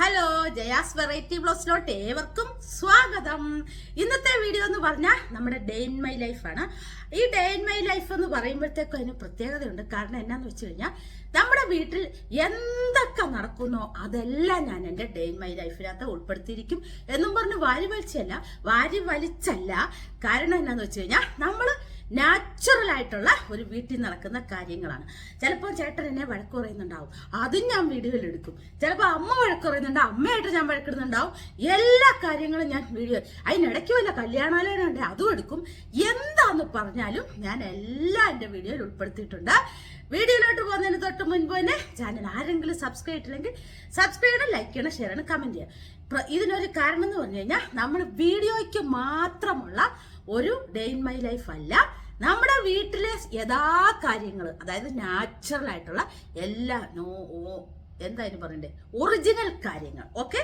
Hello Jaya's variety ബ്ലോസിലോട്ട് ഏവർക്കും സ്വാഗതം. ഇന്നത്തെ വീഡിയോ എന്ന് പറഞ്ഞാൽ നമ്മുടെ ഡേ ഇൻ മൈ ലൈഫാണ് ഈ ഡേ ഇൻ മൈ ലൈഫ് എന്ന് പറയുമ്പോഴത്തേക്കും അതിന് പ്രത്യേകതയുണ്ട്. കാരണം എന്നാന്ന് വെച്ച് കഴിഞ്ഞാൽ നമ്മുടെ വീട്ടിൽ എന്തൊക്കെ നടക്കുന്നോ അതെല്ലാം ഞാൻ എന്റെ ഡേ ഇൻ മൈ ലൈഫിനകത്ത് ഉൾപ്പെടുത്തിയിരിക്കും. എന്നും പറഞ്ഞ് വാരി വലിച്ചല്ല വാരി വലിച്ചല്ല. കാരണം എന്നാന്ന് വെച്ച് കഴിഞ്ഞാൽ നമ്മൾ നാച്ചുറൽ ആയിട്ടുള്ള ഒരു വീട്ടിൽ നടക്കുന്ന കാര്യങ്ങളാണ്. ചിലപ്പോൾ ചേട്ടൻ എന്നെ വഴക്ക് പറയുന്നുണ്ടാവും. അതും ഞാൻ വീഡിയോയിൽ എടുക്കും. ചിലപ്പോൾ അമ്മ വഴക്ക് പറയുന്നുണ്ട് അമ്മയായിട്ട് ഞാൻ വഴക്കിടുന്നുണ്ടാവും. എല്ലാ കാര്യങ്ങളും ഞാൻ വീഡിയോ അതിനിടയ്ക്ക് വല്ല കല്യാണാലോചന ഉണ്ട് അതും എടുക്കും. എന്താന്ന് പറഞ്ഞാലും ഞാൻ എല്ലാം എന്റെ വീഡിയോയിൽ ഉൾപ്പെടുത്തിയിട്ടുണ്ട്. വീഡിയോയിലോട്ട് പോകുന്നതിന് തൊട്ട് മുൻപ് തന്നെ ചാനൽ ആരെങ്കിലും സബ്സ്ക്രൈബ് ചെയ്തില്ലെങ്കിൽ സബ്സ്ക്രൈബ് ചെയ്യണം ലൈക്ക് ചെയ്യണം ഷെയർ ചെയ്യണം കമന്റ് ചെയ്യണം. ഇതിനൊരു കാരണം എന്ന് പറഞ്ഞു കഴിഞ്ഞാൽ നമ്മൾ വീഡിയോയ്ക്ക് മാത്രമുള്ള ഒരു ഡേ ഇൻ മൈ ലൈഫ് അല്ല. നമ്മുടെ വീട്ടിലെ യഥാ കാര്യങ്ങൾ അതായത് നാച്ചുറൽ ആയിട്ടുള്ള എല്ലാ നോ എന്താ അതിന് പറയണ്ടേ? ഒറിജിനൽ കാര്യങ്ങൾ ഓക്കെ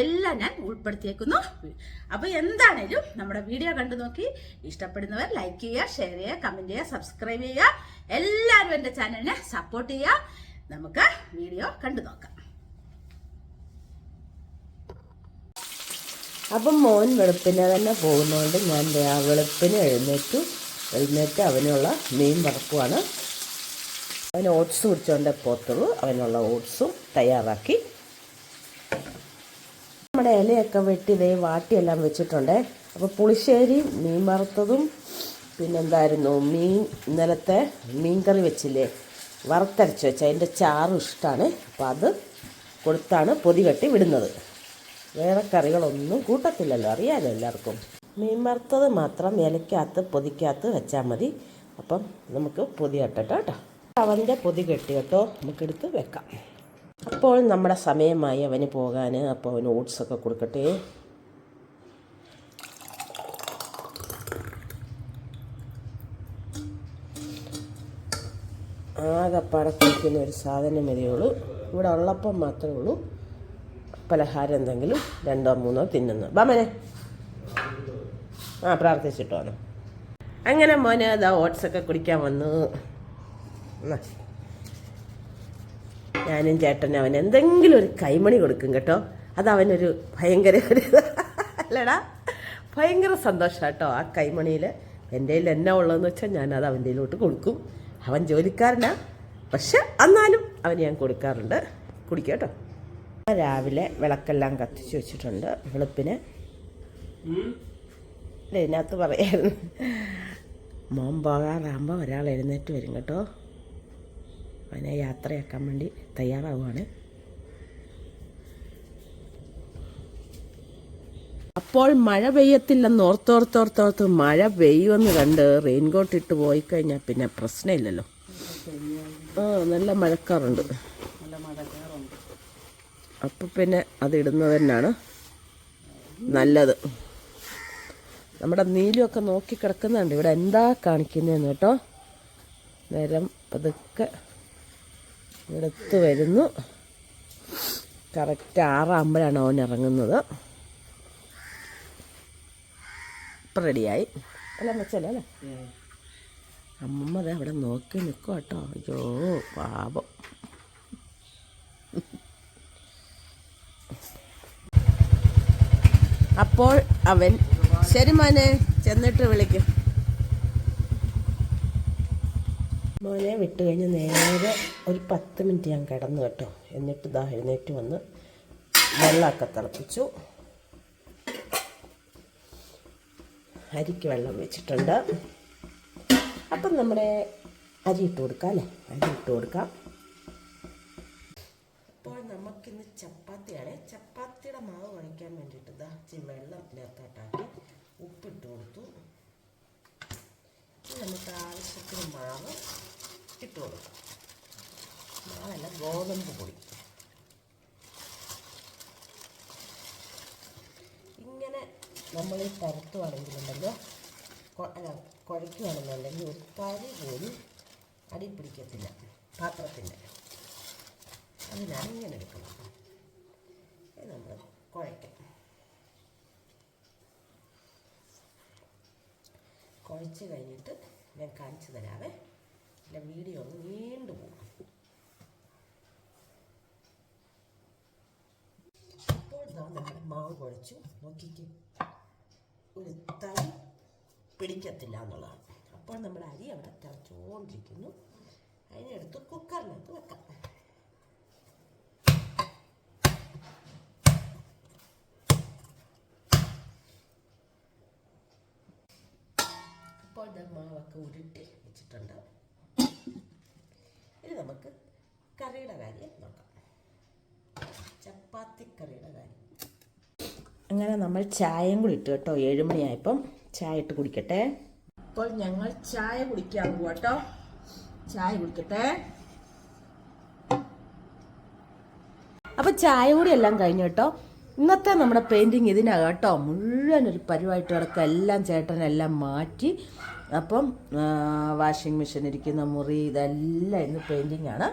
എല്ലാം ഞാൻ ഉൾപ്പെടുത്തിയേക്കുന്നു. അപ്പൊ എന്താണേലും നമ്മുടെ വീഡിയോ കണ്ടു നോക്കി. ഇഷ്ടപ്പെടുന്നവർ ലൈക്ക് ചെയ്യുക ഷെയർ ചെയ്യുക കമന്റ് ചെയ്യുക സബ്സ്ക്രൈബ് ചെയ്യുക. എല്ലാവരും എന്റെ ചാനലിനെ സപ്പോർട്ട് ചെയ്യുക. നമുക്ക് വീഡിയോ കണ്ടു നോക്കാം. അപ്പം മോൻ വെളുപ്പിനെ തന്നെ പോകുന്നതുകൊണ്ട് ഞാൻ വെളുപ്പിന് എഴുന്നേറ്റു. എഴുന്നേറ്റ് അവനുള്ള മെയിൻ വറക്കുവാണ്. അവന് ഓട്സ് കുടിച്ചോണ്ട് പോത്തുള്ളൂ. അവനുള്ള ഓട്സും തയ്യാറാക്കി. നമ്മുടെ ഇലയൊക്കെ വെട്ടി ഇതേ വാട്ടിയെല്ലാം വെച്ചിട്ടുണ്ട്. അപ്പോൾ പുളിശ്ശേരി മീൻ വറുത്തതും പിന്നെന്തായിരുന്നു? മീൻ ഇന്നലത്തെ മീൻ കറി വെച്ചില്ലേ? വറുത്തരച്ച് വെച്ച. അതിന്റെ ചാറും ഇഷ്ടമാണ് അപ്പോൾ അത് കൊടുത്താണ് പൊതി കെട്ടി വിടുന്നത്. വേറെ കറികളൊന്നും കൂട്ടത്തില്ലല്ലോ. അറിയാലോ എല്ലാവർക്കും. മീൻ വറുത്തത് മാത്രം ഇലക്കകത്ത് പൊതിക്കകത്ത് വെച്ചാൽ മതി. അപ്പം നമുക്ക് പൊതി കെട്ടട്ടോ കേട്ടോ. അവന്റെ പൊതി കെട്ടി കേട്ടോ. നമുക്കെടുത്ത് വെക്കാം. അപ്പോൾ നമ്മുടെ സമയമായി അവന് പോകാൻ അപ്പോൾ അവന് ഓട്സൊക്കെ കൊടുക്കട്ടെ. ആകെപ്പാടെ കുടിക്കുന്ന ഒരു സാധനം മതിയുള്ളൂ ഇവിടെ ഉള്ളപ്പം മാത്രമേ ഉള്ളൂ. പലഹാരം എന്തെങ്കിലും രണ്ടോ മൂന്നോ തിന്നുന്നു. ബാമനെ ആ പ്രാർത്ഥിച്ചിട്ട് വന്നു അങ്ങനെ മോനെ അതാ ഓട്സൊക്കെ കുടിക്കാൻ വന്നു. ഞാനും ചേട്ടനും അവൻ എന്തെങ്കിലും ഒരു കൈമണി കൊടുക്കും കേട്ടോ. അത് അവനൊരു ഭയങ്കര ഒരു അല്ലടാ ഭയങ്കര സന്തോഷം കേട്ടോ ആ കൈമണിയിൽ എന്റെ കയ്യിൽ എന്നാ ഉള്ളതെന്ന് വെച്ചാൽ ഞാനത് അവന്റെ കൊടുക്കും. അവൻ ജോലിക്കാരനാ. പക്ഷെ എന്നാലും അവന് ഞാൻ കൊടുക്കാറുണ്ട്. കുടിക്കുക കേട്ടോ. രാവിലെ വിളക്കെല്ലാം കത്തിച്ച് വെച്ചിട്ടുണ്ട് വെളുപ്പിന്. അല്ല ഇതിനകത്ത് പറയായിരുന്നു. മോൻ പോകാറാകുമ്പോൾ ഒരാൾ എഴുന്നേറ്റ് വരും കേട്ടോ. അവനെ യാത്രയാക്കാൻ വേണ്ടി തയ്യാറാവുകയാണ് അപ്പോൾ മഴ പെയ്യത്തില്ലെന്ന് ഓർത്തോർത്തോർത്തോർത്ത് മഴ പെയ്യുമെന്ന് കണ്ട് റെയിൻകോട്ട് ഇട്ട് പോയി കഴിഞ്ഞാൽ പിന്നെ പ്രശ്നമില്ലല്ലോ. ആ നല്ല മഴക്കാറുണ്ട്. അപ്പം പിന്നെ അതിടുന്നത് തന്നെയാണ് നല്ലത്. നമ്മുടെ നീലുമൊക്കെ നോക്കി കിടക്കുന്നുണ്ട്. ഇവിടെ എന്താ കാണിക്കുന്നതെന്ന് കേട്ടോ. നേരം പതുക്കെ എടുത്ത് വരുന്നു. കറക്റ്റ് ആറാകുമ്പോഴാണ് അവൻ ഇറങ്ങുന്നത്. ഇപ്പം റെഡിയായി അല്ല വെച്ചല്ലേ അല്ലേ? അമ്മമ്മ ദേ അവിടെ നോക്കി നിൽക്കും കേട്ടോ. അയ്യോ പാപം. അപ്പോൾ അവൻ ശരി മോനെ ചെന്നിട്ട് വിളിക്കും. മോനെ വിട്ടു കഴിഞ്ഞ് നേരെ ഒരു പത്ത് മിനിറ്റ് ഞാൻ കിടന്നു കേട്ടോ. എന്നിട്ട് ഇതാ എഴുന്നേറ്റ് വന്ന് വെള്ളമൊക്കെ തിളപ്പിച്ചു. അരിക്ക് വെള്ളം വെച്ചിട്ടുണ്ട്. അപ്പം നമ്മുടെ അരി ഇട്ട് കൊടുക്കാം അല്ലേ? അരി ഇട്ട് കൊടുക്കാം. അപ്പോൾ നമുക്കിന്ന് ചപ്പാത്തിയാണ്. ചപ്പാത്തിയുടെ മാവ് കുഴയ്ക്കാൻ വേണ്ടിയിട്ട് ഇതാ വെള്ളം ഇതിനകത്തോട്ടാക്കി ഉപ്പിട്ട് കൊടുത്തു നമുക്ക് ആവശ്യത്തിന് മാവ് ഇട്ട് കൊടുക്കാം മാവല്ല ഗോതമ്പ് പൊടി. ഇങ്ങനെ നമ്മൾ ഈ പരത്തുവാണെങ്കിലുണ്ടല്ലോ അല്ല കുഴയ്ക്കുകയാണെന്നുണ്ടെങ്കിൽ ഒരു കരി പോലും അടി പിടിക്കത്തില്ല പാത്രത്തിന്റെ. അതിനാണ് ഇങ്ങനെ എടുക്കുന്നത് ഇത് നമ്മൾ കുഴയ്ക്കാം കുഴച്ച് കഴിഞ്ഞിട്ട് ഞാൻ കാണിച്ചു തരാവേ. എന്റെ വീഡിയോ ഒന്ന് നീണ്ടു പോകും. ഇതാ നമ്മുടെ മാവ് കുഴച്ചു. നോക്കിക്ക്. ഒരു തരി പിടിക്കത്തില്ല എന്നുള്ളതാണ്. അപ്പോൾ നമ്മുടെ അരി അവിടെ തിളച്ചുകൊണ്ടിരിക്കുന്നു. അതിനെടുത്ത് കുക്കറിനകത്ത് വെക്കാം. ഇപ്പോൾ ദാ മാവൊക്കെ ഉരുട്ടി വെച്ചിട്ടുണ്ട്. ഇനി നമുക്ക് കറിയുടെ കാര്യം നോക്കാം. ചപ്പാത്തി കറിയുടെ കാര്യം. അങ്ങനെ നമ്മൾ ചായയും കൂടി ഇട്ട് കേട്ടോ. ഏഴുമണിയായപ്പം ചായ ഇട്ട് കുടിക്കട്ടെ. അപ്പോൾ ഞങ്ങൾ ചായ കുടിക്കാൻ പോവാട്ടോ ചായ കുടിക്കട്ടെ. അപ്പൊ ചായ കൂടി എല്ലാം കഴിഞ്ഞു കേട്ടോ. ഇന്നത്തെ നമ്മുടെ പെയിന്റിങ് ഇതിനകം കേട്ടോ മുഴുവൻ ഒരു പരിവായിട്ട് കിടക്കുക. എല്ലാം ചേട്ടനെല്ലാം മാറ്റി. അപ്പം വാഷിംഗ് മെഷീൻ ഇരിക്കുന്ന മുറി ഇതെല്ലാം ഇന്ന് പെയിന്റിങ് ആണ്.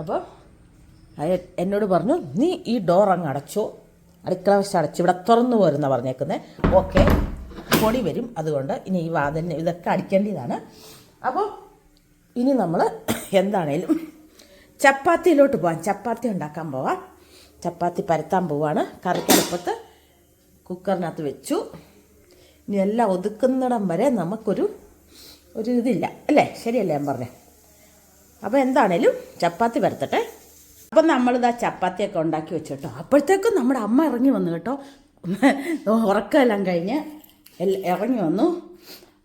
അപ്പം എന്നോട് പറഞ്ഞു നീ ഈ ഡോർ അങ്ങ് അടച്ചോ. അടുക്കള വശം അടച്ചു ഇവിടെ തുറന്നു പോരുന്ന പറഞ്ഞേക്കുന്നത് ഓക്കെ പൊടി വരും. അതുകൊണ്ട് ഇനി ഈ വാതിലിന് ഇതൊക്കെ അടിക്കേണ്ടതാണ്. അപ്പോൾ ഇനി നമ്മൾ എന്താണേലും ചപ്പാത്തിയിലോട്ട് പോവാം. ചപ്പാത്തി ഉണ്ടാക്കാൻ പോവാം. ചപ്പാത്തി പരത്താൻ പോവാണ്. കറിക്കടുപ്പത്ത് കുക്കറിനകത്ത് വെച്ചു. ഇനി എല്ലാം ഒതുക്കുന്നിടം വരെ നമുക്കൊരു ഒരു ഇതില്ല. അല്ലേ? ശരിയല്ലേ ഞാൻ പറഞ്ഞേ? അപ്പോൾ എന്താണേലും ചപ്പാത്തി പരത്തട്ടെ. അപ്പം നമ്മളിതാ ചപ്പാത്തിയൊക്കെ ഉണ്ടാക്കി വെച്ചു കേട്ടോ അപ്പോഴത്തേക്കും നമ്മുടെ അമ്മ ഇറങ്ങി വന്നു കേട്ടോ. ഉറക്കമെല്ലാം കഴിഞ്ഞ് ഇറങ്ങി വന്നു.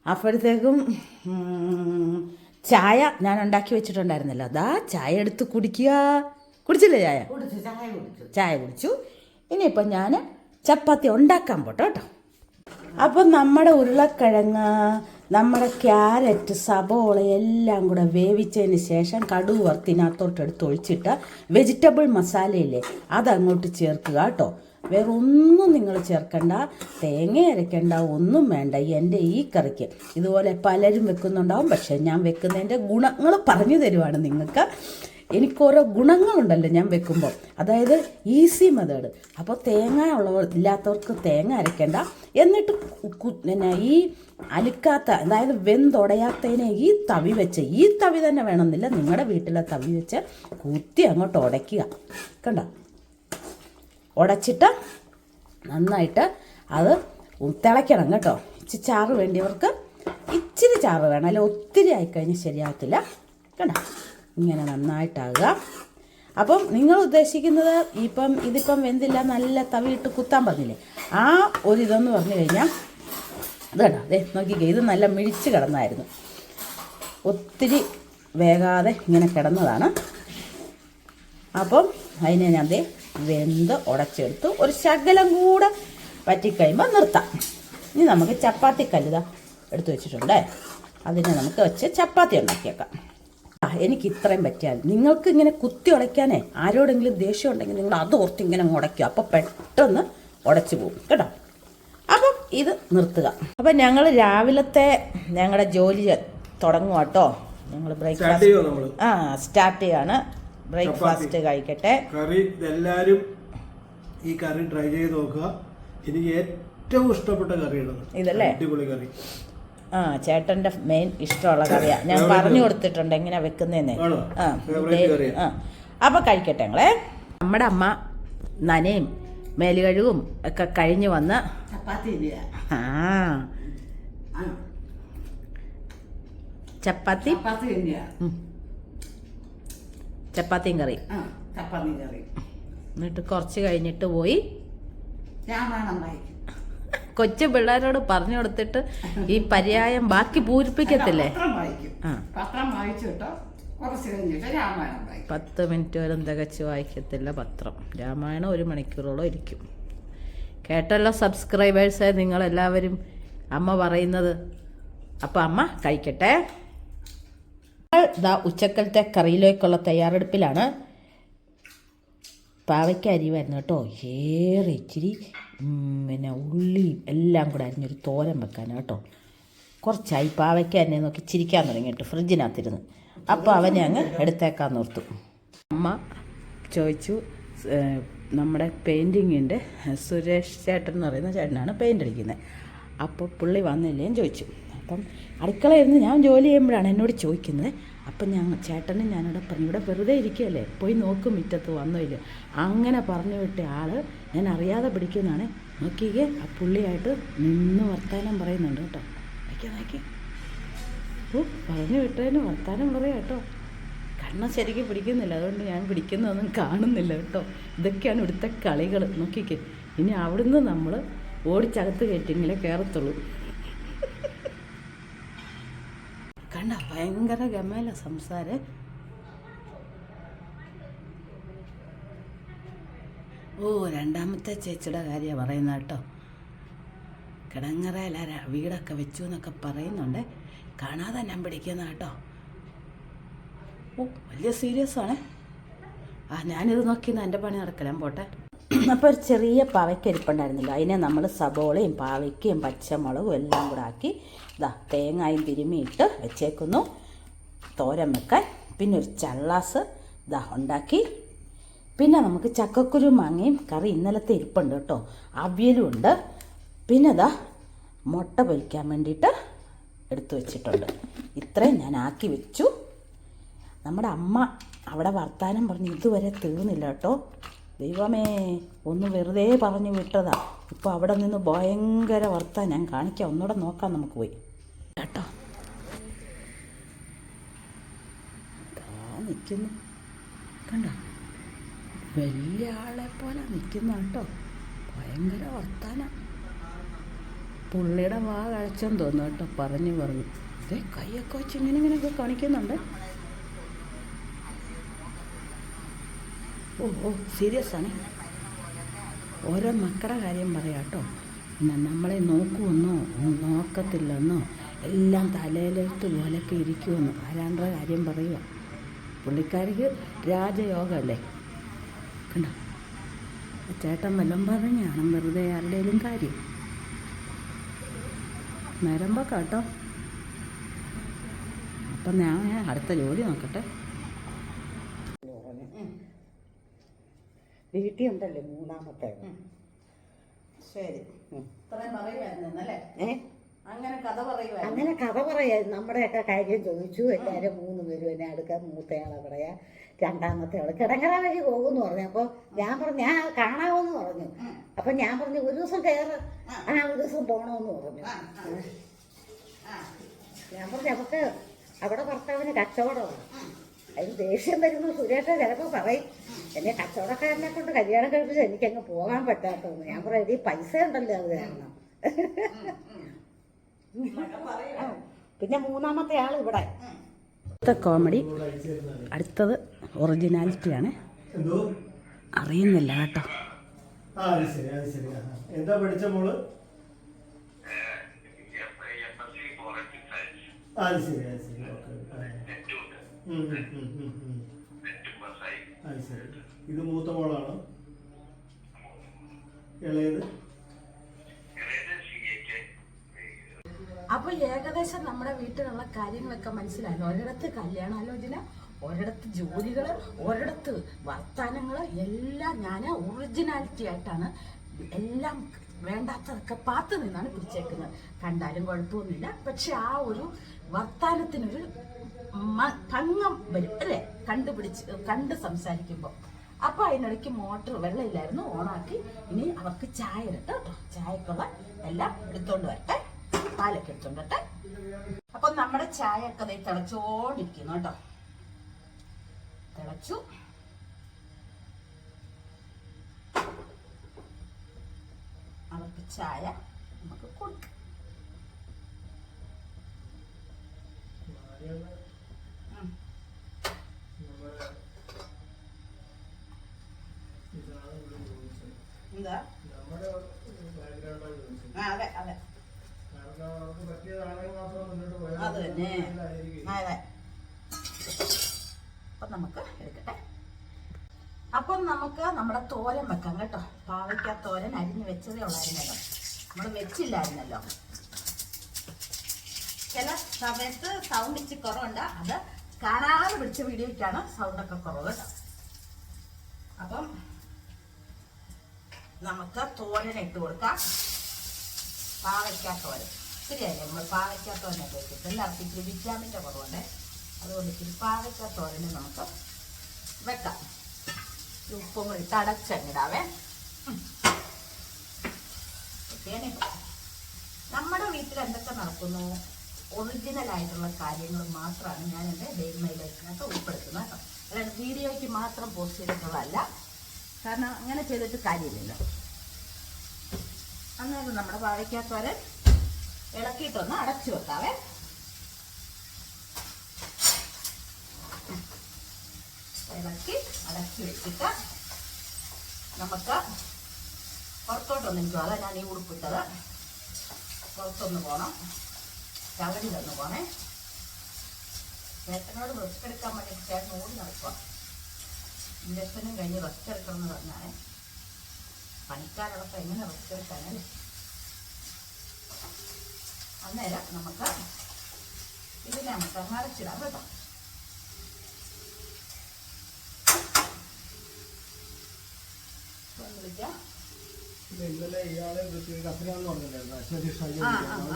അപ്പോഴത്തേക്കും ചായ ഞാൻ ഉണ്ടാക്കി വെച്ചിട്ടുണ്ടായിരുന്നല്ലോ. അതാ ചായ എടുത്ത് കുടിക്കുക. കുടിച്ചില്ലേ ചായ? ചായ കുടിച്ചു. ഇനിയിപ്പോൾ ഞാൻ ചപ്പാത്തി ഉണ്ടാക്കാൻ പോട്ടോ കേട്ടോ. അപ്പം നമ്മുടെ ഉരുളക്കിഴങ്ങ് നമ്മുടെ ക്യാരറ്റ് സബോള എല്ലാം കൂടെ വേവിച്ചതിന് ശേഷം കടുക് വറുത്തിനകത്തോട്ട് എടുത്ത് ഒഴിച്ചിട്ട് വെജിറ്റബിൾ മസാലയില്ലേ അതങ്ങോട്ട് ചേർക്കുക കേട്ടോ. വേറെ ഒന്നും നിങ്ങൾ ചേർക്കണ്ട തേങ്ങ അരയ്ക്കണ്ട ഒന്നും വേണ്ട. എന്റെ ഈ കറിക്ക് ഇതുപോലെ പലരും വെക്കുന്നുണ്ടാവും പക്ഷേ ഞാൻ വെക്കുന്നതിന്റെ ഗുണങ്ങൾ പറഞ്ഞു തരുവാണ് നിങ്ങൾക്ക്. എനിക്ക് ഓരോ ഗുണങ്ങളുണ്ടല്ലോ ഞാൻ വെക്കുമ്പോൾ. അതായത് ഈസി മെത്തേഡ് അപ്പോൾ തേങ്ങ ഉള്ളവർ ഇല്ലാത്തവർക്ക് തേങ്ങ അരയ്ക്കേണ്ട. എന്നിട്ട് പിന്നെ ഈ അലുക്കാത്ത അതായത് വെന്തുടയാത്തതിനെ ഈ തവി വെച്ച് ഈ തവി തന്നെ വേണമെന്നില്ല. നിങ്ങളുടെ വീട്ടിലെ തവി വെച്ച് കുത്തി അങ്ങോട്ട് ഉടയ്ക്കുക കണ്ട? ഉടച്ചിട്ട് നന്നായിട്ട് അത് തിളയ്ക്കണം കേട്ടോ. ഇച്ചിരി ചാറ് വേണ്ടിയവർക്ക് ഇച്ചിരി ചാറ് വേണം. അല്ലെങ്കിൽ ഒത്തിരി ആയിക്കഴിഞ്ഞാൽ ശരിയാകത്തില്ല കണ്ടോ? ഇങ്ങനെ നന്നായിട്ടാകുക. അപ്പം നിങ്ങൾ ഉദ്ദേശിക്കുന്നത് ഇപ്പം ഇതിപ്പം വെന്തില്ല നല്ല തവിയിട്ട് കുത്താൻ പറഞ്ഞില്ലേ? ആ ഒരു ഇതെന്ന് പറഞ്ഞു കഴിഞ്ഞാൽ ഇതാണോ അതെ നോക്കിക്കേ ഇത് നല്ല മിഴിച്ച് കിടന്നായിരുന്നു. ഒത്തിരി വേഗാതെ ഇങ്ങനെ കിടന്നതാണ്. അപ്പം അതിനെ ഞാൻ ദേ വെന്ത് ഉടച്ചെടുത്തു. ഒരു ശകലം കൂടെ പറ്റിക്കഴിയുമ്പോൾ നിർത്താം. ഇനി നമുക്ക് ചപ്പാത്തി കല്ലുത എടുത്തു വെച്ചിട്ടുണ്ട്. അതിനെ നമുക്ക് വെച്ച് ചപ്പാത്തി ഉണ്ടാക്കിയേക്കാം. എനിക്ക് ഇത്രയും പറ്റിയാൽ. നിങ്ങൾക്ക് ഇങ്ങനെ കുത്തി ഉടയ്ക്കാനേ ആരോടെങ്കിലും ദേഷ്യം ഉണ്ടെങ്കിൽ നിങ്ങൾ അത് ഓർത്ത് ഇങ്ങനെ ഉടയ്ക്കുക. അപ്പോൾ പെട്ടെന്ന് ഉടച്ചു പോകും. കേട്ടോ? അപ്പം ഇത് നിർത്തുക. അപ്പം ഞങ്ങൾ രാവിലത്തെ ഞങ്ങളുടെ ജോലി തുടങ്ങുക കേട്ടോ. ഞങ്ങൾ ബ്രേക്ക്ഫാസ്റ്റ് ആ സ്റ്റാർട്ട് ചെയ്യാണ്. ബ്രേക്ക്ഫാസ്റ്റ് കഴിക്കട്ടെ. കറി എല്ലാവരും ഈ കറി ട്രൈ ചെയ്ത് നോക്കുക. എനിക്ക് ഏറ്റവും ഇഷ്ടപ്പെട്ട കറിയാണ് ഇതല്ലേ? അടിപൊളി കറി. ആ ചേട്ടന്റെ മെയിൻ ഇഷ്ടമുള്ള കറിയാ. ഞാൻ പറഞ്ഞു കൊടുത്തിട്ടുണ്ട് എങ്ങനെ വെക്കുന്നേന്നെ. ആ Favorite ദേ- കറിയാ? ആ. അപ്പൊ കഴിക്കട്ടെ ഞങ്ങളെ. നമ്മുടെ അമ്മ നനയും മേലുകഴുകും ഒക്കെ കഴിഞ്ഞ് വന്ന് ആ. ചപ്പാത്തി. ചപ്പാത്തിയും കറി. ആ ചപ്പാത്തി കറി. എന്നിട്ട് കുറച്ച് കഴിഞ്ഞിട്ട് പോയി രാമായണം വായിക്കും കൊച്ചു പിള്ളേരോട് പറഞ്ഞു കൊടുത്തിട്ട് ഈ പര്യായം ബാക്കി പൂരിപ്പിക്കത്തില്ലേ? പത്രം വായിച്ചിട്ട് പത്ത് മിനിറ്റ് വരും തികച്ച് വായിക്കത്തില്ല പത്രം. രാമായണം ഒരു മണിക്കൂറോളം ഇരിക്കും. കേട്ടല്ലോ സബ്സ്ക്രൈബേഴ്സെ നിങ്ങളെല്ലാവരും. അമ്മ പറയുന്നത്. അപ്പം അമ്മ കഴിക്കട്ടെ. ദാ ഉച്ചക്കലത്തെ കറിയിലേക്കുള്ള തയ്യാറെടുപ്പിലാണ്. പാവയ്ക്ക വരുന്നു കേട്ടോ. ഏറെ ഇച്ചിരി പിന്നെ ഉള്ളിയും എല്ലാം കൂടെ അരിഞ്ഞൊരു തോരൻ വെക്കാനാണ് കേട്ടോ. കുറച്ചായി പാവയ്ക്ക എന്നെ നോക്കി ചിരിക്കാൻ തുടങ്ങിയിട്ട് ഫ്രിഡ്ജിനകത്തിരുന്ന്. അപ്പോൾ അവനെ അങ്ങ് എടുത്തേക്കാൻ നിർത്തും. അമ്മ ചോദിച്ചു നമ്മുടെ പെയിന്റിങ്ങിന്റെ സുരേഷ് ചേട്ടൻ എന്ന് പറയുന്ന ചേട്ടനാണ് പെയിന്റ് അടിക്കുന്നത്. അപ്പോൾ പുള്ളി വന്നില്ലേന്ന് ചോദിച്ചു. അപ്പം അടുക്കളയിരുന്ന് ഞാൻ ജോലി ചെയ്യുമ്പോഴാണ് എന്നോട് ചോദിക്കുന്നത് അപ്പം ഞങ്ങൾ ചേട്ടനും ഞാനിവിടെ പറഞ്ഞു ഇവിടെ വെറുതെ ഇരിക്കുകയല്ലേ? പോയി നോക്കും മുറ്റത്ത് വന്നില്ല അങ്ങനെ പറഞ്ഞു വിട്ട ആൾ ഞാൻ അറിയാതെ പിടിക്കുന്നതാണ് നോക്കിയേ ആ പുള്ളിയായിട്ട് നിന്ന് വർത്താനം പറയുന്നുണ്ട് കേട്ടോ. നോക്കി നോക്കി. ഓ പറഞ്ഞു വിട്ടതിന് വർത്താനം പറയാം കേട്ടോ. കണ്ണ് ശരിക്കും പിടിക്കുന്നില്ല. അതുകൊണ്ട് ഞാൻ പിടിക്കുന്നതൊന്നും കാണുന്നില്ല കേട്ടോ. ഇതൊക്കെയാണ് ഇവിടുത്തെ കളികൾ നോക്കിക്കേ. ഇനി അവിടുന്ന് നമ്മൾ ഓടിച്ചകത്ത് കയറ്റിയെങ്കിലേ കയറത്തുള്ളൂ. കണ്ട ഭയങ്കര ഗമല സംസാരം. ഓ രണ്ടാമത്തെ ചേച്ചിയുടെ കാര്യമാണ് പറയുന്നത് കേട്ടോ. കിടങ്ങറയിലാര വീടൊക്കെ വെച്ചു എന്നൊക്കെ പറയുന്നുണ്ട്. കാണാതെ ഞാൻ പിടിക്കുന്ന കേട്ടോ. ഓ വലിയ സീരിയസ് ആണേ ആ ഞാനിത് നോക്കി എന്റെ പണി നടക്കലാൻ പോട്ടെ. അപ്പോൾ ഒരു ചെറിയ പവയ്ക്കരിപ്പുണ്ടായിരുന്നില്ല അതിനെ നമ്മൾ സബോളയും പാവയ്ക്കയും പച്ചമുളകും എല്ലാം കൂടെ ആക്കി ഇതാ തേങ്ങായും തിരുമിയിട്ട് വെച്ചേക്കുന്നു. തോരൻ വെക്കാൻ. പിന്നെ ഒരു ചള്ളാസ് ഇതാ ഉണ്ടാക്കി. പിന്നെ നമുക്ക് ചക്കക്കുരു മാങ്ങയും കറി ഇന്നലത്തെ ഇരിപ്പുണ്ട് കേട്ടോ. അവിയലും ഉണ്ട്. പിന്നെ ഇതാ മുട്ട പൊരിക്കാൻ വേണ്ടിയിട്ട് എടുത്തു വെച്ചിട്ടുണ്ട്. ഇത്രയും ഞാൻ ആക്കി വെച്ചു. നമ്മുടെ അമ്മ അവിടെ വർത്താനം പറഞ്ഞ് ഇതുവരെ തീർന്നില്ല കേട്ടോ. ദൈവമേ ഒന്ന് വെറുതെ പറഞ്ഞു വിട്ടതാ. ഇപ്പോൾ അവിടെ നിന്ന് ഭയങ്കര വർത്താൻ ഞാൻ കാണിക്കാം. ഒന്നുകൂടെ നോക്കാം നമുക്ക് പോയി. കേട്ടോ? നിൽക്കുന്നു കണ്ടോ? വലിയ ആളെ പോലെ നിൽക്കുന്ന കേട്ടോ. ഭയങ്കര വർത്താനം. പുള്ളിയുടെ വാ കഴിച്ചെന്ന് തോന്നുന്നു കേട്ടോ. പറഞ്ഞു പറഞ്ഞു. ഇതേ കൈയൊക്കെ വെച്ച് ഇങ്ങനെ ഇങ്ങനെയൊക്കെ കാണിക്കുന്നുണ്ട്. ഓ ഓ സീരിയസ് ആണ്. ഓരോ മക്കളുടെ കാര്യം പറയാം കേട്ടോ. നമ്മളെ നോക്കുമെന്നോ നോക്കത്തില്ലെന്നോ എല്ലാം തലയിലെടുത്ത് പോലൊക്കെ ഇരിക്കുമെന്നോ ആരാണ്ട കാര്യം പറയുക. പുള്ളിക്കാരിക്ക് രാജയോഗമല്ലേ കണ്ടോ? ചേട്ടൻ വല്ലം പറഞ്ഞാണ് വെറുതെ ആരുടെയും കാര്യം. നേരം കേട്ടോ. അപ്പം ഞാൻ അടുത്ത ജോലി നോക്കട്ടെ. വീട്ടിൽ ഉണ്ടല്ലേ മൂന്നാമത്തെ ശരി. അങ്ങനെ കഥ പറയുക അങ്ങനെ കഥ പറയാ നമ്മുടെയൊക്കെ കാര്യം ചോദിച്ചു. എല്ലാവരും മൂന്ന് പേരും എന്നെ അടുക്ക മൂത്തയാളെ പറയാ രണ്ടാമത്തെ ആൾ കിടങ്ങറ വഴി പോകുമെന്ന് പറഞ്ഞു. അപ്പോൾ ഞാൻ പറഞ്ഞു ഞാൻ കാണാമെന്ന് പറഞ്ഞു. അപ്പൊ ഞാൻ പറഞ്ഞു ഒരു ദിവസം കയറ് ആ. ഒരു ദിവസം പോണോന്ന് പറഞ്ഞു. ഞാൻ പറഞ്ഞു അവർക്ക് അവിടെ ഭർത്താവിന് കച്ചവടമാണ്. അതിന് ദേഷ്യം വരുന്നു. സുരേഷ ചിലപ്പോൾ പറയും. എന്നെ കച്ചവടക്കാരനെ കൊണ്ട് കല്യാണം കഴിപ്പിച്ച് എനിക്കങ്ങ് പോകാൻ പറ്റാത്തതെന്ന്. ഞാൻ പറയാം ഈ പൈസ ഉണ്ടല്ലോ അത് കാരണം? പിന്നെ മൂന്നാമത്തെ ആൾ ഇവിടെ. അടുത്ത കോമഡി അടുത്തത് ഒറിജിനാലിറ്റിയാണ് അറിയുന്നില്ല കേട്ടോ. എന്താ പഠിച്ച മോൾ? അത് ശരി അത് ശരി. ഓക്കെ. അത് ശരി ഇത് മൂത്ത മോളാണ്. ഇളയത്. അപ്പൊ ഏകദേശം നമ്മുടെ വീട്ടിലുള്ള കാര്യങ്ങളൊക്കെ മനസ്സിലായി ഒരിടത്ത് കല്യാണാലോചന ഒരിടത്ത് ജോലികൾ ഒരിടത്ത് വർത്തമാനങ്ങൾ എല്ലാം ഞാൻ ഒറിജിനാലിറ്റി ആയിട്ടാണ് എല്ലാം വേണ്ടാത്തതൊക്കെ പാത്തു നിന്നാണ് പിടിച്ചേക്കുന്നത്. കണ്ടാലും കുഴപ്പമൊന്നുമില്ല. പക്ഷെ ആ ഒരു വർത്താനത്തിനൊരു ഭംഗം വരും അല്ലേ? കണ്ടുപിടിച്ച് കണ്ട് സംസാരിക്കുമ്പോൾ അപ്പൊ അതിനിടയ്ക്ക് മോട്ടർ വെള്ളമില്ലായിരുന്നു ഓണാക്കി. ഇനി അവർക്ക് ചായ ഇരട്ടെ കേട്ടോ ചായക്കുള്ള എല്ലാം എടുത്തോണ്ട് വരട്ടെ. പാലൊക്കെ എടുത്തോണ്ട് വരട്ടെ. അപ്പൊ നമ്മുടെ ചായ ഒക്കെ ദേ തിളച്ചോണ്ടിരിക്കുന്നു കേട്ടോ തിളച്ചു. അവർക്ക് ചായ നമുക്ക് കൊടുക്കാം ഉം. എന്താ ആ അതെ അതെ അത് തന്നെ ആ, അതെ അപ്പൊ നമുക്ക് എടുക്കട്ടെ അപ്പം നമുക്ക് നമ്മുടെ തോരൻ വെക്കാം കേട്ടോ. പാവയ്ക്ക തോരൻ അരിഞ്ഞ് വെച്ചതേ ഉള്ളായിരുന്നല്ലോ. നമ്മൾ വെച്ചില്ലായിരുന്നല്ലോ. ചില സമയത്ത് സൗണ്ട് ഇച്ചിരി കുറവുണ്ട്. അത് കാണാതെ പിടിച്ച വീഡിയോയ്ക്കാണ് സൗണ്ടൊക്കെ കുറവ് കേട്ടോ. അപ്പം നമുക്ക് തോരൻ ഇട്ട് കൊടുക്കാം. പാവയ്ക്ക തോരൻ. ശരിയല്ലേ നമ്മൾ പാവയ്ക്ക തോരനൊക്കെ വെച്ചിട്ടുണ്ട് എല്ലാവർക്കും ഇച്ചിരി വിറ്റാമിന്റെ കുറവുണ്ട്. അതുകൊണ്ട് ഇച്ചിരി പാവയ്ക്ക തോരന് നമുക്ക് വെക്കാം. ഉപ്പും കൂടി ഇട്ട് അടച്ചങ്ങിടാവേ നമ്മുടെ വീട്ടിൽ എന്തൊക്കെ നടക്കുന്നു? ഒറിജിനൽ ആയിട്ടുള്ള കാര്യങ്ങൾ മാത്രമാണ് ഞാൻ എന്റെ ഡെയിലി മൈ ലൈഫിനകത്ത് ഉൾപ്പെടുത്തുന്നത് കേട്ടോ. അല്ലാണ്ട് വീഡിയോയ്ക്ക് മാത്രം പോസ്റ്റ് ചെയ്തിട്ടുള്ളതല്ല. കാരണം അങ്ങനെ ചെയ്തിട്ട് കാര്യമില്ലല്ലോ. അന്നേരം നമ്മുടെ പാവയ്ക്കാത്തോരൻ ഇളക്കിയിട്ടൊന്ന് അടച്ചു വെക്കാവേ. ഇളക്കി അടക്കി വെച്ചിട്ട് നമുക്ക് പുറത്തോട്ടൊന്ന് അതാ ഞാൻ ഈ ഉടുപ്പിട്ടത്. പുറത്തൊന്ന് പോകണം ചകടിലൊന്ന് പോണേ. ചേട്ടനോട് റെസ്റ്റ് എടുക്കാൻ വേണ്ടി ചേട്ടൻ ഓടി നടക്കുക ഇഞ്ചക്ഷനും കഴിഞ്ഞ് റെസ്റ്റ് എടുക്കണം എന്ന് പറഞ്ഞാൽ പണിക്കാരുള്ളപ്പോൾ എങ്ങനെ റെസ്റ്റ് എടുക്കാനല്ലേ അന്നേരം നമുക്ക് ഇതിനെ നമുക്ക് അങ്ങ് അടച്ചിടാം കേട്ടോ. വിളിക്കാം. ഇന്നലെ ഇയാളെ വിളിച്ച് കത്തിരാന്ന് പറഞ്ഞില്ലായിരുന്നു അശ്വതി ഷൈജ.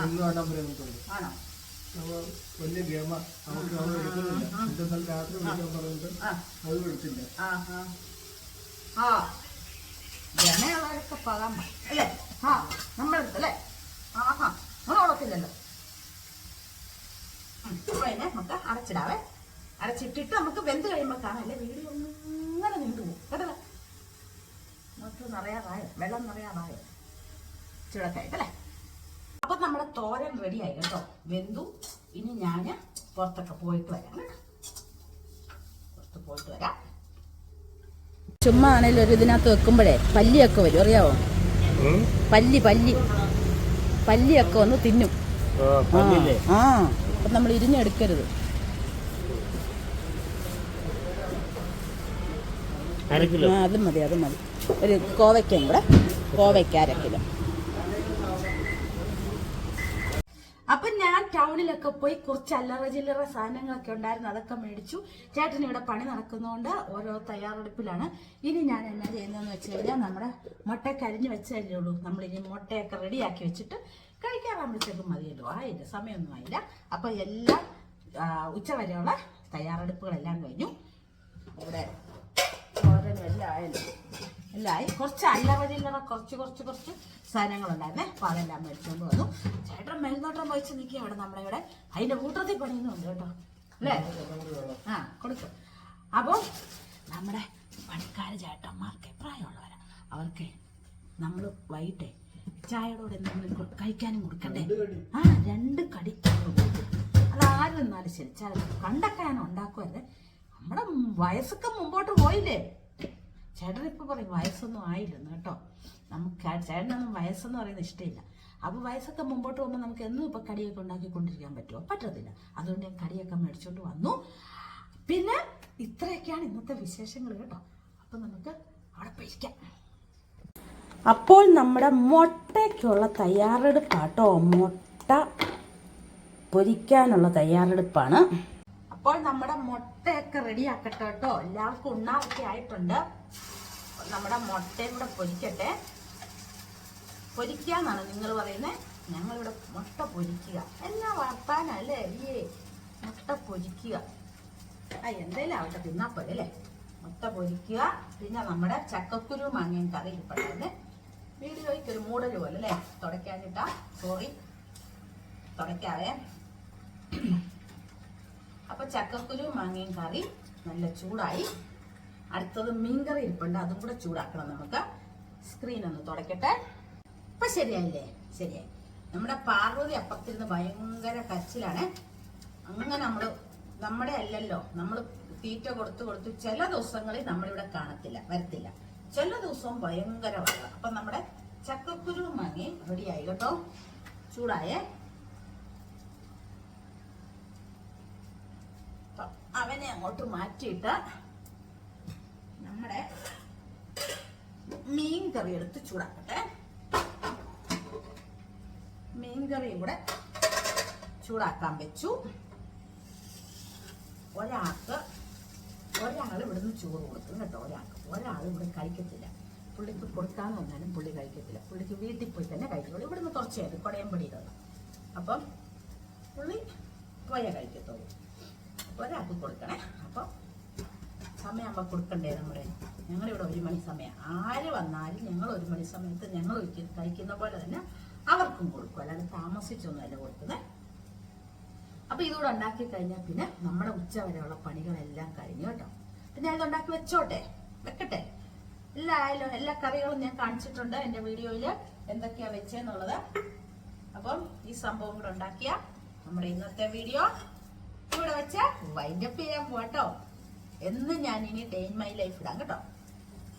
ഇന്ന് കാണാൻ പറയുന്നുണ്ട് ആണോ? വലിയ ഗെയിമ നമുക്ക് അവൾ എടുക്കുന്നില്ല എന്നിട്ട് രാത്രി വിളിക്കാൻ പറഞ്ഞിട്ട് അത് ആ ജനയുള്ളവരൊക്കെ പോകാൻ അല്ലേ? ആ നമ്മളെടുത്ത് അല്ലേ? ആഹാ നമ്മൾ ഉറക്കില്ലല്ലോ ഉം, അപ്പൊ അതിനെ നമുക്ക് അടച്ചിടാവേ. അടച്ചിട്ടിട്ട് നമുക്ക് വെന്ത് കഴിയുമ്പോൾ കാണാം. അല്ലേ? വീഡിയോ ഇങ്ങനെ നീണ്ടു പോകും കേട്ടല്ലേ മൊത്തം നിറയാറായോ? വെള്ളം നിറയാറായോ? അല്ലേ? അപ്പൊ നമ്മുടെ തോരൻ റെഡിയായി കേട്ടോ. വെന്തു. ഇനി ഞാൻ പുറത്തൊക്കെ പോയിട്ട് വരാം പുറത്ത് പോയിട്ട് വരാം. ചുമ്മാ ആണേലും ഒരു ഇതിനകത്ത് വെക്കുമ്പോഴേ പല്ലിയൊക്കെ വരും അറിയാവോ? പല്ലി പല്ലി. പല്ലിയൊക്കെ വന്ന് തിന്നും. ആ. അപ്പം നമ്മൾ ഇരിഞ്ഞെടുക്കരുത്. ആ അതും മതി അതും മതി. ഒരു കോവയ്ക്കും കൂടെ കോവയ്ക്ക അര കിലോ അപ്പൊ ഞാൻ ടൗണിലൊക്കെ പോയി കുറച്ച് അല്ലറ ചില്ലറ സാധനങ്ങളൊക്കെ ഉണ്ടായിരുന്നു അതൊക്കെ മേടിച്ചു. ചേട്ടൻ ഇവിടെ പണി നടക്കുന്നതുകൊണ്ട് ഓരോ തയ്യാറെടുപ്പിലാണ്. ഇനി ഞാൻ എന്നാ ചെയ്യുന്നതെന്ന് വെച്ച് കഴിഞ്ഞാൽ നമ്മുടെ മുട്ടയൊക്കെ അരിഞ്ഞ് വെച്ചല്ലേ ഉള്ളൂ. നമ്മൾ ഇനി മുട്ടയൊക്കെ റെഡിയാക്കി വെച്ചിട്ട് കഴിക്കാറാകുമ്പോഴത്തേക്കും മതിയല്ലോ. ആയില്ല സമയമൊന്നും ആയില്ല. അപ്പൊ എല്ലാം ഉച്ച വരെയുള്ള തയ്യാറെടുപ്പുകളെല്ലാം കഴിഞ്ഞു. എല്ലാം ആയി കുറച്ച് അല്ലറ ചില്ലറ കുറച്ച് കുറച്ച് കുറച്ച് സാധനങ്ങളുണ്ടായിരുന്നേ. അപ്പൊ അതെല്ലാം മേടിച്ചുകൊണ്ട് വന്നു. ചേട്ടൻ മേൽനോട്ടം വഹിച്ച് നിൽക്കുക അവിടെ നമ്മുടെ ഇവിടെ അതിന്റെ കൂട്ടത്തിൽ പണിയുന്നുണ്ട് കേട്ടോ. അല്ലേ? ആ കൊടുക്കും. അപ്പോൾ നമ്മുടെ പണിക്കാര് ചേട്ടന്മാർക്ക് പ്രായമുള്ളവരാ. അവർക്ക് നമ്മൾ വൈകിട്ടേ ചായയോടെ എന്തെങ്കിലും കഴിക്കാനും കൊടുക്കണ്ടേ? ആ രണ്ട് കടി അതാരും എന്നാലും ശരി. ചില കണ്ടൊക്കെ ഞാൻ ഉണ്ടാക്കുമല്ലേ നമ്മുടെ വയസ്സൊക്കെ മുമ്പോട്ട് പോയില്ലേ? ചേട്ടൻ ഇപ്പൊ പറയും വയസ്സൊന്നും ആയില്ലെന്ന് കേട്ടോ. നമുക്ക് ചേട്ടനൊന്നും വയസ്സെന്ന് പറയുന്നത് ഇഷ്ടമില്ല. അപ്പോൾ വയസ്സൊക്കെ മുമ്പോട്ട് പോകുമ്പോൾ നമുക്ക് എന്നും ഇപ്പൊ കടിയൊക്കെ ഉണ്ടാക്കിക്കൊണ്ടിരിക്കാൻ പറ്റുമോ? പറ്റത്തില്ല. അതുകൊണ്ട് ഞാൻ കടിയൊക്കെ മേടിച്ചുകൊണ്ട് വന്നു. പിന്നെ ഇത്രയൊക്കെയാണ് ഇന്നത്തെ വിശേഷങ്ങൾ കേട്ടോ. അപ്പൊ നമുക്ക് അവിടെ പോയിരിക്കാം അപ്പോൾ നമ്മുടെ മുട്ടയ്ക്കുള്ള തയ്യാറെടുപ്പാട്ടോ. മുട്ട പൊരിക്കാനുള്ള തയ്യാറെടുപ്പാണ്. അപ്പോൾ നമ്മുടെ മുട്ടയൊക്കെ റെഡിയാക്കട്ടെ കേട്ടോ. എല്ലാവർക്കും ഉണ്ണാറൊക്കെ ആയിട്ടുണ്ട്. നമ്മുടെ മുട്ടയും കൂടെ പൊരിക്കട്ടെ. പൊരിക്കാന്നാണ് നിങ്ങൾ പറയുന്നത് ഞങ്ങളിവിടെ മുട്ട പൊരിക്കുക. എന്നാ വർത്താനല്ലേ? അല്ലേ മുട്ട പൊരിക്കുക. ആ എന്തേലും ആവട്ടെ തിന്നാ പോലെ അല്ലേ? മുട്ട പൊരിക്കുക. പിന്നെ നമ്മുടെ ചക്കക്കുരു മാങ്ങയും കറി ഇരിപ്പുണ്ടായിരുന്നെ വീഡിയോയ്ക്ക് ഒരു മൂടൽ പോലെ അല്ലേ? തുടയ്ക്കാനിട്ടാ സോറി തുടയ്ക്കാവേ. അപ്പൊ ചക്കക്കുരു മാങ്ങയും കറി നല്ല ചൂടായി. അടുത്തത് മീൻകറി ഇരിപ്പുണ്ട്. അതും കൂടെ ചൂടാക്കണം നമുക്ക്. സ്ക്രീൻ ഒന്ന് തുടക്കട്ടെ ഇപ്പൊ ശരിയായില്ലേ? ശരിയായി. നമ്മുടെ പാർവതി അപ്പത്തിരുന്ന് ഭയങ്കര കച്ചിലാണ് അങ്ങനെ നമ്മൾ നമ്മുടെ അല്ലല്ലോ നമ്മൾ തീറ്റ കൊടുത്തു കൊടുത്തു ചില ദിവസങ്ങളിൽ നമ്മളിവിടെ കാണത്തില്ല വരത്തില്ല. ചില ദിവസവും ഭയങ്കര വെള്ളം. അപ്പൊ നമ്മുടെ ചക്കക്കുരു മങ്ങി റെഡിയായി കേട്ടോ. ചൂടായേ. അവനെ അങ്ങോട്ട് മാറ്റിയിട്ട് നമ്മുടെ മീൻ കറി എടുത്ത് ചൂടാക്കട്ടെ. മീൻ കറിയും കൂടെ ചൂടാക്കാൻ വെച്ചു. ഒരാൾക്ക് ഒരാൾ ഇവിടുന്ന് ചോറ് കൊടുക്കും കേട്ടോ ഒരാൾക്ക്. ഒരാൾ ഇവിടെ കഴിക്കത്തില്ല. പുള്ളിക്ക് കൊടുക്കാന്ന് പറഞ്ഞാലും പുള്ളി കഴിക്കത്തില്ല. പുള്ളിക്ക് വീട്ടിൽ പോയി തന്നെ കഴിക്കുള്ളൂ ഇവിടുന്ന് കുറച്ചേ പേര് കൊടയമ്പടിയിലുള്ള അപ്പം പുള്ളി പോയ കഴിക്കത്തുള്ളൂ. ഒരാൾക്ക് കൊടുക്കണേ. സമയമാകുമ്പോൾ കൊടുക്കണ്ടേ നമ്മുടെ ഞങ്ങളിവിടെ ഒരു മണി സമയം. ആര് വന്നാലും ഞങ്ങൾ ഒരു മണി സമയത്ത് ഞങ്ങൾ കഴിക്കുന്ന പോലെ തന്നെ അവർക്കും കൊടുക്കും. അല്ലാതെ താമസിച്ചൊന്നുമല്ല കൊടുക്കുന്നത്. അപ്പൊ ഇതുകൂടെ ഉണ്ടാക്കി കഴിഞ്ഞാൽ പിന്നെ നമ്മുടെ ഉച്ച വരെയുള്ള പണികളെല്ലാം കഴിഞ്ഞു കേട്ടോ. പിന്നെ ഇത് ഉണ്ടാക്കി വെച്ചോട്ടെ? വെക്കട്ടെ? എല്ലാ ആയാലും എല്ലാ കറികളും ഞാൻ കാണിച്ചിട്ടുണ്ട് എന്റെ വീഡിയോയിൽ എന്തൊക്കെയാ വെച്ചെന്നുള്ളത്? അപ്പം ഈ സംഭവം കൂടെ ഉണ്ടാക്കിയ നമ്മുടെ ഇന്നത്തെ വീഡിയോ. ഇവിടെ വെച്ച് വൈൻഡപ്പ് ചെയ്യാൻ പോട്ടോ എന്ന് ഞാൻ ഇനി ഡേ ഇൻ മൈ ലൈഫ് ഇടാം കേട്ടോ.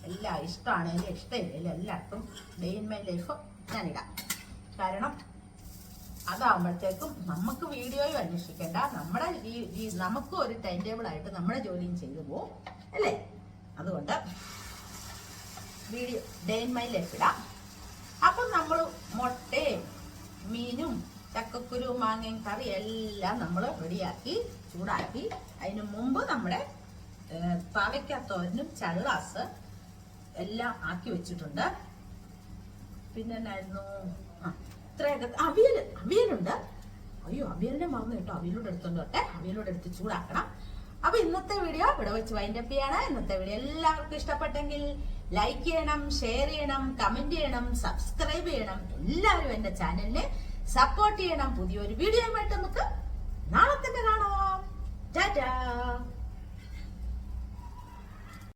എല്ലാം ഇഷ്ടമാണെങ്കിലും ഇഷ്ടമില്ലെങ്കിലും എല്ലാവർക്കും ഡേ ഇൻ മൈ ലൈഫ് ഞാൻ ഞാനിടാം. കാരണം അതാവുമ്പോഴത്തേക്കും നമുക്ക് വീഡിയോയും അന്വേഷിക്കേണ്ട. നമ്മുടെ നമുക്ക് ഒരു ടൈം ടേബിൾ ആയിട്ട് നമ്മുടെ ജോലിയും ചെയ്തു പോവും. അല്ലേ? അതുകൊണ്ട് video day in my life ഇടാം. അപ്പം നമ്മൾ മുട്ടയും മീനും ചക്കക്കുരു മാങ്ങയും കറി എല്ലാം നമ്മൾ റെഡിയാക്കി ചൂടാക്കി അതിന് മുമ്പ് നമ്മുടെ പാവയ്ക്കത്തോരനും ചള്ളാസ് എല്ലാം ആക്കി വെച്ചിട്ടുണ്ട്. പിന്നെ എന്നായിരുന്നു ഇത്രയൊക്കെ. അവിയൽ അവിയലുണ്ട്. അയ്യോ അവിയലിനെ മറന്നു കേട്ടോ. അവിയലൂടെ എടുത്തോണ്ട് വട്ടെ അവിയലൂടെ എടുത്ത് ചൂടാക്കണം. അപ്പൊ ഇന്നത്തെ വീഡിയോ ഇവിടെ വെച്ച് വൈൻഡപ്പ് ചെയ്യാണ്. ഇന്നത്തെ വീഡിയോ എല്ലാവർക്കും ഇഷ്ടപ്പെട്ടെങ്കിൽ ലൈക്ക് ചെയ്യണം ഷെയർ ചെയ്യണം കമന്റ് ചെയ്യണം സബ്സ്ക്രൈബ് ചെയ്യണം. എല്ലാവരും എന്റെ ചാനലിനെ സപ്പോർട്ട് ചെയ്യണം. പുതിയൊരു വീഡിയോ ആയിട്ട് നമുക്ക് നാളെ തന്നെ കാണാം. ടാറ്റാ